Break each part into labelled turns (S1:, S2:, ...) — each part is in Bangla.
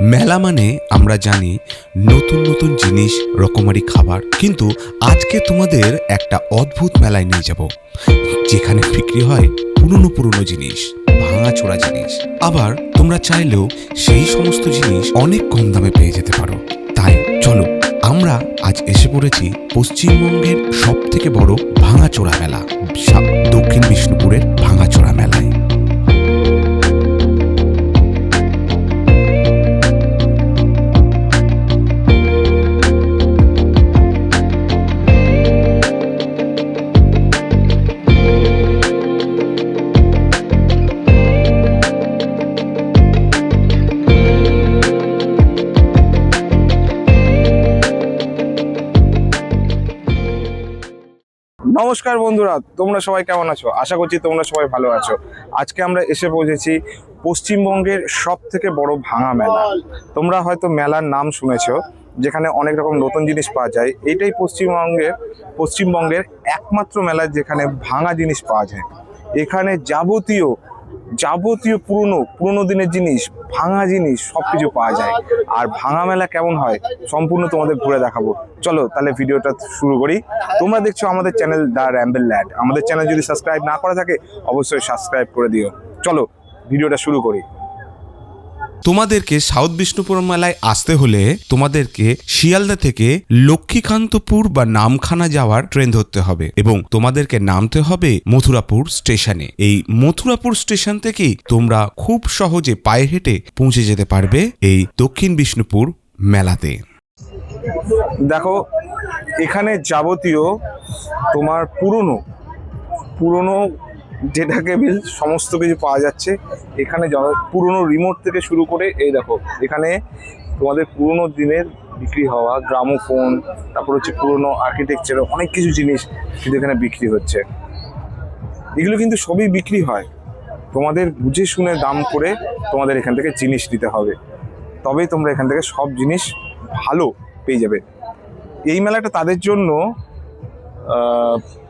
S1: মেলা মানে আমরা জানি নতুন নতুন জিনিস, রকমারি খাবার। কিন্তু আজকে তোমাদের একটা অদ্ভুত মেলায় নিয়ে যাব, যেখানে বিক্রি হয় পুরনো পুরনো জিনিস ভাঙাচোরা জিনিস। আবার তোমরা চাইলেও সেই সমস্ত জিনিস অনেক কম দামে পেয়ে যেতে পারো। তাই চলো, আমরা আজ এসে পড়েছি পশ্চিমবঙ্গের সব থেকে বড় ভাঙাচোরা মেলা দক্ষিণ বিষ্ণুপুরের ভাঙাচোরা মেলায়।
S2: নমস্কার বন্ধুরা, তোমরা সবাই কেমন আছো? আশা করছি তোমরা সবাই ভালো আছো। আজকে আমরা এসে পৌঁছেছি পশ্চিমবঙ্গের সব থেকে বড় ভাঙা মেলা। তোমরা হয়তো মেলার নাম শুনেছো, যেখানে অনেক রকম নতুন জিনিস পাওয়া যায়। এটাই পশ্চিমবঙ্গের পশ্চিমবঙ্গের একমাত্র মেলা যেখানে ভাঙা জিনিস পাওয়া যায়। এখানে যাবতীয় যাবতীয় পুরনো পুরনো দিনের জিনিস, ভাঙা জিনিস সব কিছু পাওয়া যায়। আর ভাঙা মেলা কেমন হয়, সম্পূর্ণ তোমাদের ঘুরে দেখাবো। চলো তাহলে ভিডিওটা শুরু করি। তোমরা দেখছ আমাদের চ্যানেল দ্য র্যাম্বেল ল্যাড আমাদের চ্যানেল যদি সাবস্ক্রাইব না করা থাকে, অবশ্যই সাবস্ক্রাইব করে দিও। চলো, ভিডিওটা শুরু করি।
S1: তোমাদেরকে সাউথ বিষ্ণুপুর মেলায় আসতে হলে তোমাদেরকে শিয়ালদা থেকে লক্ষ্মীকান্তপুর বা নামখানা যাওয়ার ট্রেন ধরতে হবে এবং তোমাদেরকে নামতে হবে মথুরাপুর স্টেশনে। এই মথুরাপুর স্টেশন থেকেই তোমরা খুব সহজে পায়ে হেঁটে পৌঁছে যেতে পারবে এই দক্ষিণ বিষ্ণুপুর মেলাতে।
S2: দেখো, এখানে যাবতীয় তোমার পুরনো পুরনো যেটাকে বিল সমস্ত কিছু পাওয়া যাচ্ছে। এখানে পুরনো রিমোট থেকে শুরু করে এই দেখো, এখানে তোমাদের পুরনো দিনের বিক্রি হওয়া গ্রামোফোন তারপর হচ্ছে পুরনো আর্কিটেকচার অনেক কিছু জিনিস কিন্তু এখানে বিক্রি হচ্ছে। এগুলো কিন্তু সবই বিক্রি হয়। তোমাদের বুঝে শুনে দাম করে তোমাদের এখান থেকে জিনিস নিতে হবে। তবেই তোমরা এখান থেকে সব জিনিস ভালো পেয়ে যাবে। এই মেলাটা তাদের জন্য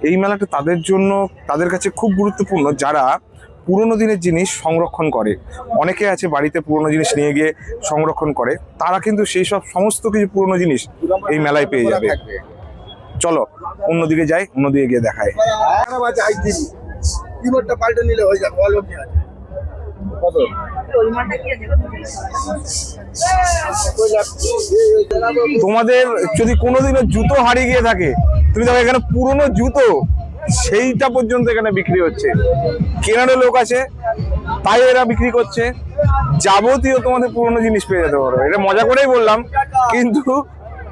S2: এই মেলাটা তাদের জন্য তাদের কাছে খুব গুরুত্বপূর্ণ যারা পুরনো দিনের জিনিস সংরক্ষণ করে অনেকে আছে বাড়িতে পুরনো জিনিস নিয়ে গিয়ে সংরক্ষণ করে তারা কিন্তু সেই সব সমস্ত কিছু পুরনো জিনিস এই মেলায় পেয়ে যাবে চলো অন্যদিকে যাই অন্যদিকে গিয়ে দেখায়
S3: পাল্টে নিলে হয়ে যাবে
S2: তোমাদের যদি কোনোদিনও জুতো হারিয়ে গিয়ে থাকে তুমি দেখো এখানে পুরনো জুতো, সেইটা পর্যন্ত এখানে বিক্রি হচ্ছে। কেনারও লোক আছে, তাই এরা বিক্রি করছে। যাবতীয় তোমাদের পুরনো জিনিস পেয়ে যেতে পারো। এটা মজা করেই বললাম, কিন্তু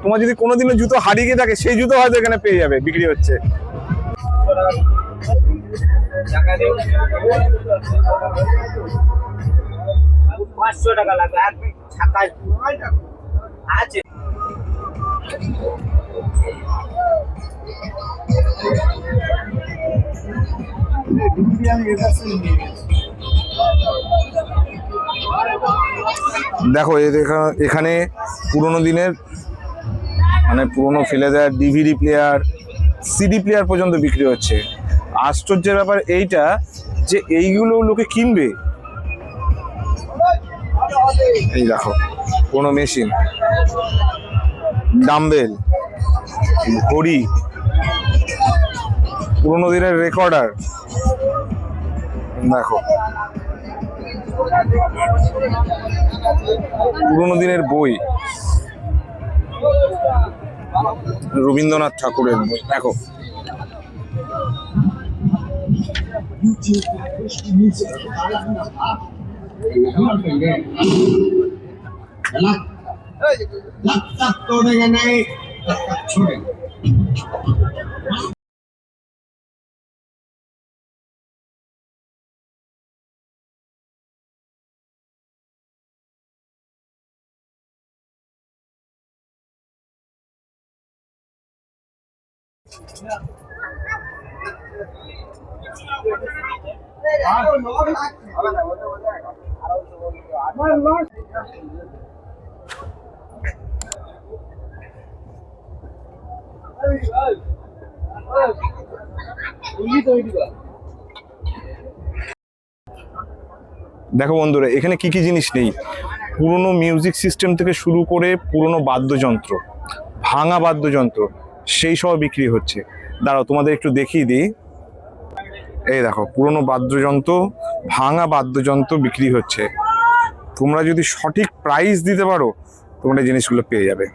S2: তোমার যদি কোনোদিনও জুতো হারিয়ে গিয়ে থাকে, সেই জুতো হয়তো এখানে পেয়ে যাবে, বিক্রি হচ্ছে।
S4: টাকা লাগবে আছে।
S2: দেখো এখানে পুরোনো দিনের মানে পুরোনো ফেলে দেওয়ার ডিভিডি প্লেয়ার সিডি প্লেয়ার পর্যন্ত বিক্রি হচ্ছে। আশ্চর্যের ব্যাপার এইটা যে এইগুলো লোকে কিনবে। এই দেখো, কোনো মেশিন ডাম্বেল ঘড়ি। পুরোনো দিনের রেকর্ডার দেখো। পুরোনো দিনের বই। রবীন্দ্রনাথ ঠাকুরের বই। দেখো।
S3: লাখ তো 出
S2: 去。啊！啊！বন্ধুরা, এখানে কি কি জিনিস নেই? পুরনো মিউজিক সিস্টেম থেকে শুরু করে পুরনো বাদ্যযন্ত্র, ভাঙা বাদ্যযন্ত্র, সেই সব বিক্রি হচ্ছে। দাঁড়াও, তোমাদের একটু দেখিয়ে দিই। এই দেখো, পুরনো বাদ্যযন্ত্র, ভাঙা বাদ্যযন্ত্র বিক্রি হচ্ছে। তোমরা যদি সঠিক প্রাইস দিতে পারো, তোমরা জিনিসগুলো পেয়ে যাবে।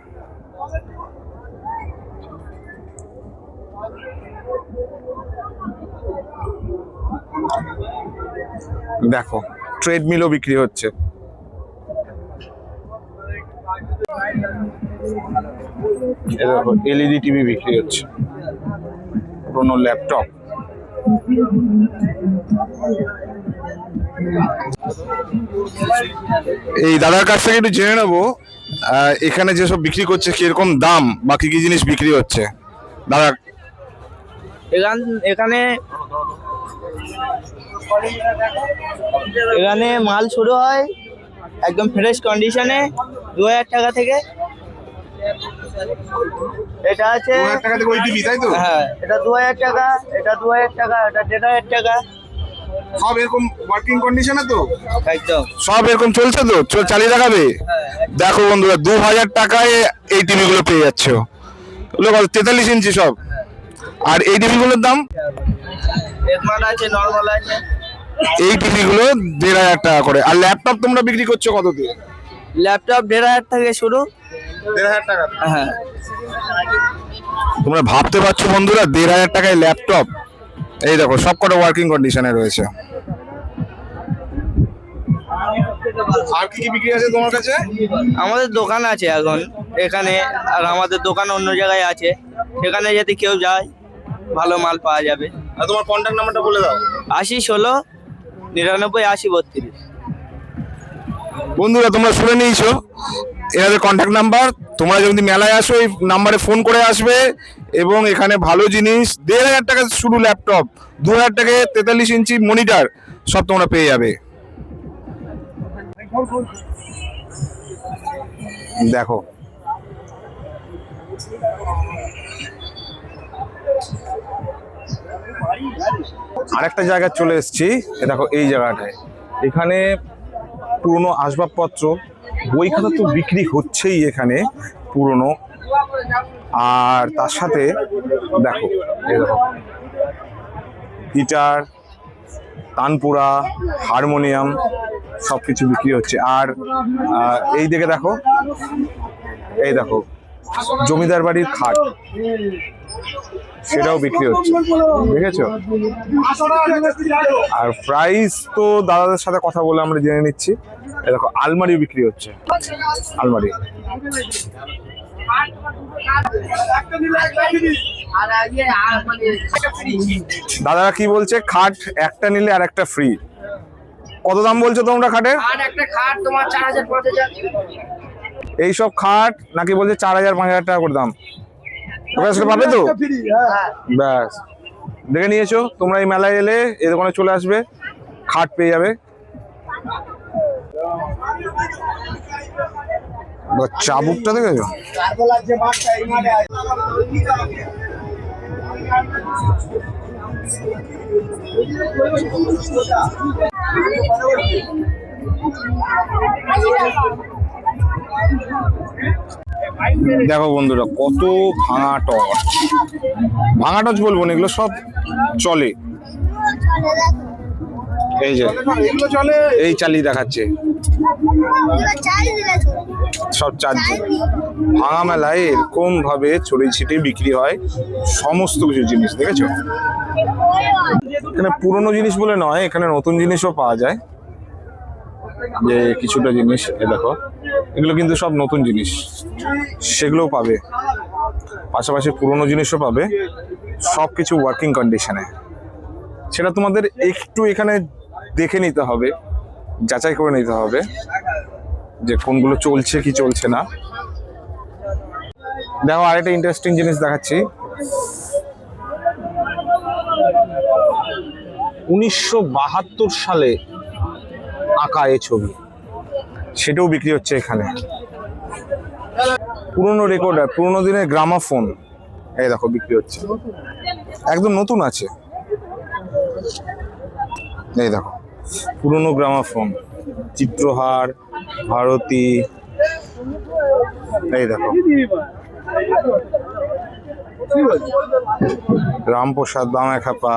S2: দেখো ট্রেডমিলও বিক্রি হচ্ছে। এলইডি টিভি বিক্রি হচ্ছে। পুরোনো ল্যাপটপ এই দাদার কাছ থেকে একটু জেনে নেব এখানে যেসব বিক্রি করছে, কীরকম দাম বা কি কি জিনিস বিক্রি হচ্ছে? দাদা।
S4: এখানে এখানে মাল শুরু হয় একদম ফ্রেশ কন্ডিশনে দু হাজার টাকা থেকে। এটা আছে হ্যাঁ এটা দু হাজার টাকা এটা দু হাজার টাকা এটা দেড় হাজার টাকা।
S2: সব এরকম ওয়ার্কিং কন্ডিশনে তো?
S4: একদম।
S2: সব এরকম চলছে তো? চল চালিয়ে দেখাবে? দেখো বন্ধুরা দু হাজার টাকায় এই টিভি গুলো পেয়ে যাচ্ছ। কত তেতাল্লিশ ইঞ্চি সব। আর এই টিভি গুলোর দাম?
S4: আছে নর্মাল আছে।
S2: এই টিভি গুলো দেড় হাজার টাকা করে। আর ল্যাপটপ তোমরা বিক্রি করছ কত দিয়ে?
S4: ল্যাপটপ দেড় হাজার থেকে শুরু।
S2: দেড় হাজার টাকা।
S4: হ্যাঁ।
S2: তোমরা ভাবতে পারছ বন্ধুরা দেড় হাজার টাকায় ল্যাপটপ এই দেখো সব কটা ওয়ার্কিং কন্ডিশনে রয়েছে। আর কি কি বিক্রি আছে তোমার কাছে?
S4: আমাদের দোকান আছে এখন এখানে আর আমাদের দোকান অন্য জায়গায় আছে। সেখানে যদি কেউ যায় ভালো মাল পাওয়া যাবে।
S2: আর তোমার কন্ট্যাক্ট নাম্বারটা বলে দাও।
S4: আশি ষোলো নিরানব্বই আশি বত্রিশ।
S2: বন্ধুরা তোমরা শুনে নিয়েছো। এনাদের কন্ট্যাক্ট নাম্বার তোমরা যদি মেলায় আসো এই নাম্বারে ফোন করে আসবে এবং এখানে ভালো জিনিস দেড় হাজার টাকা শুরু ল্যাপটপ দু হাজার টাকায় তেতাল্লিশ ইঞ্চি মনিটর সব তোমরা পেয়ে যাবে। দেখো। আরেকটা জায়গায় চলে এসেছি। দেখো, এই জায়গাটায়। এখানে পুরনো আসবাবপত্র বই খাতা তো বিক্রি হচ্ছেই এখানে পুরনো। আর তার সাথে, দেখো গিটার, তানপুরা, হারমোনিয়াম সব কিছু বিক্রি হচ্ছে। আর এই দিকে দেখো, এই দেখো, জমিদার বাড়ির খাট। সেটাও বিক্রি হচ্ছে। দেখেছ? আর প্রাইস তো দাদাদের সাথে কথা বলে আমরা জেনে নিচ্ছি। দেখো আলমারিও বিক্রি হচ্ছে। আলমারি। দাদারা কি বলছে? খাট একটা নিলে আর একটা ফ্রি কত দাম বলছো তোমরা খাটের এইসব খাট নাকি বলছে চার হাজার পাঁচ হাজার টাকা করে দাম। পাবে তো?
S3: হ্যাঁ।
S2: ব্যাস। দেখে নিয়েছো তোমরা এই মেলায় এলে এই দোকানে চলে আসবে খাট পেয়ে যাবে। চাবুকটা দেখেছ? দেখো বন্ধুরা, কত ভাঙা টর্চ। ভাঙা টর্চ বলব না, এগুলো সব চলে। এই যে, এই চালিয়ে দেখাচ্ছে। সব চার্জ ভাঙা মেলায় এরকম ভাবে ছড়িয়ে ছিটিয়ে বিক্রি হয় সমস্ত কিছু জিনিস, দেখেছ? এখানে পুরনো জিনিস বলে নয়, এখানে নতুন জিনিসও পাওয়া যায়। যে কিছুটা জিনিস দেখো, এগুলো কিন্তু সব নতুন জিনিস। সেগুলোও পাবে। পাশাপাশি পুরনো জিনিসও পাবে। সব কিছু ওয়ার্কিং কন্ডিশনে সেটা তোমাদের একটু এখানে দেখে নিতে হবে, যাচাই করে নিতে হবে, যে কোনগুলো চলছে, কি চলছে না। দেখো, আরেকটা ইন্টারেস্টিং জিনিস দেখাচ্ছি। উনিশশো বাহাত্তর সালে আঁকা এই ছবি। সেটাও বিক্রি হচ্ছে এখানে। পুরনো রেকর্ডার পুরনো দিনের গ্রামাফোন এই দেখো বিক্রি হচ্ছে। একদম নতুন আছে। এই দেখো, পুরনো গ্রামাফোন চিত্রহার, ভারতী, এই দেখো। রামপ্রসাদ বাংলা খাপা,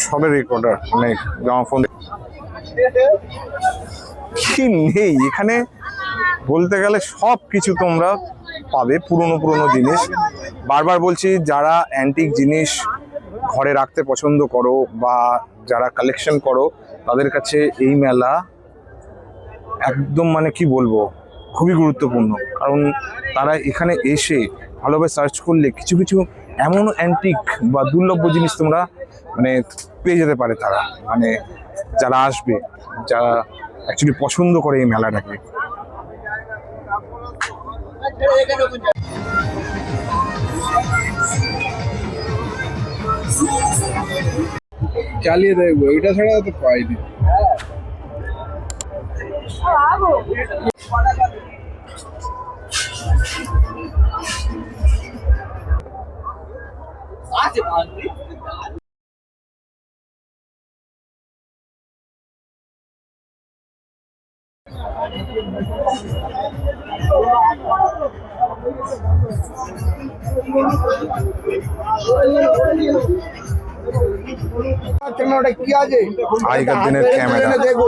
S2: সবের রেকর্ডার মানে গ্রামোফোন কি নেই? এখানে বলতে গেলে সব কিছু তোমরা পাবে, পুরনো পুরনো জিনিস। বারবার বলছি, যারা অ্যান্টিক জিনিস ঘরে রাখতে পছন্দ করো বা যারা কালেকশন করো, তাদের কাছে এই মেলা একদম মানে কি বলব, খুবই গুরুত্বপূর্ণ। কারণ তারা এখানে এসে ভালোভাবে সার্চ করলে কিছু কিছু এমন অ্যান্টিক বা দুর্লভ্য জিনিস তোমরা মানে পেয়ে যেতে পারে তারা। মানে যারা আসবে যারা অ্যাকচুয়ালি পছন্দ করে এই মেলাটাকে।
S3: চালিয়ে দেখব এটা ছাড়া তো পাইনি ওটা কি আছে
S2: আগেকার দিনের ক্যামেরা
S3: দেখব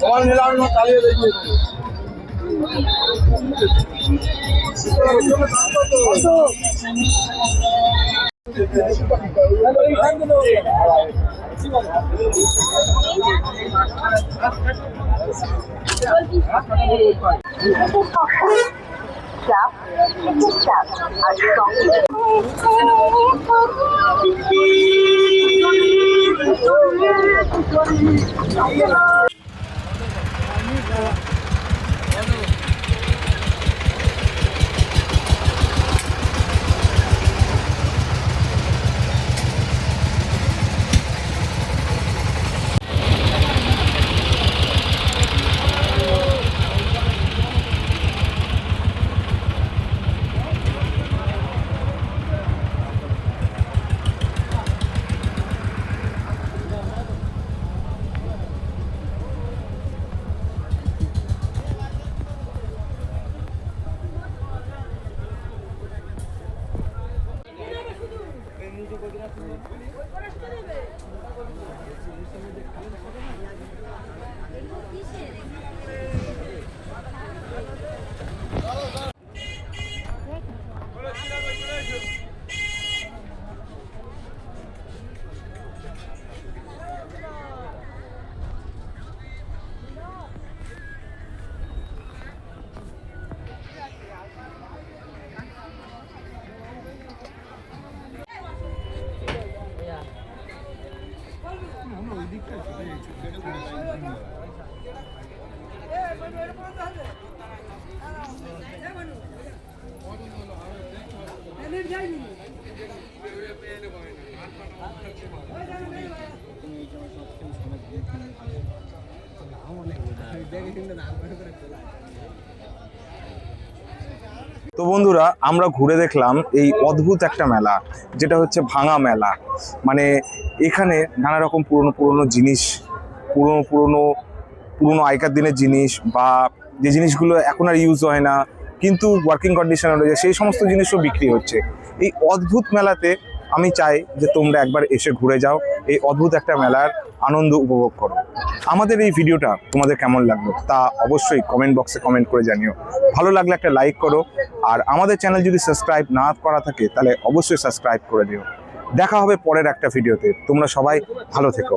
S3: তোমার নিলাম চালিয়ে দেখব
S5: Stop. chá, esse chá, a
S2: তো বন্ধুরা, আমরা ঘুরে দেখলাম এই অদ্ভুত একটা মেলা, যেটা হচ্ছে ভাঙা মেলা। মানে এখানে নানা রকম পুরনো পুরনো জিনিস, পুরনো পুরনো পুরনো আগেকার দিনের জিনিস বা যে জিনিসগুলো এখন আর ইউজ হয় না কিন্তু ওয়ার্কিং কন্ডিশনে রয়েছে সেই সমস্ত জিনিসও বিক্রি হচ্ছে। এই অদ্ভুত মেলাতে আমি চাই যে তোমরা একবার এসে ঘুরে যাও, এই অদ্ভুত একটা মেলার আনন্দ উপভোগ করো। আমাদের এই ভিডিওটা তোমাদের কেমন লাগল তা অবশ্যই কমেন্ট বক্সে কমেন্ট করে জানিও। ভালো লাগলে একটা লাইক করো, আর আমাদের চ্যানেল যদি সাবস্ক্রাইব না করা থাকে, তাহলে অবশ্যই সাবস্ক্রাইব করে দিও। দেখা হবে পরের একটা ভিডিওতে। তোমরা সবাই ভালো থেকো।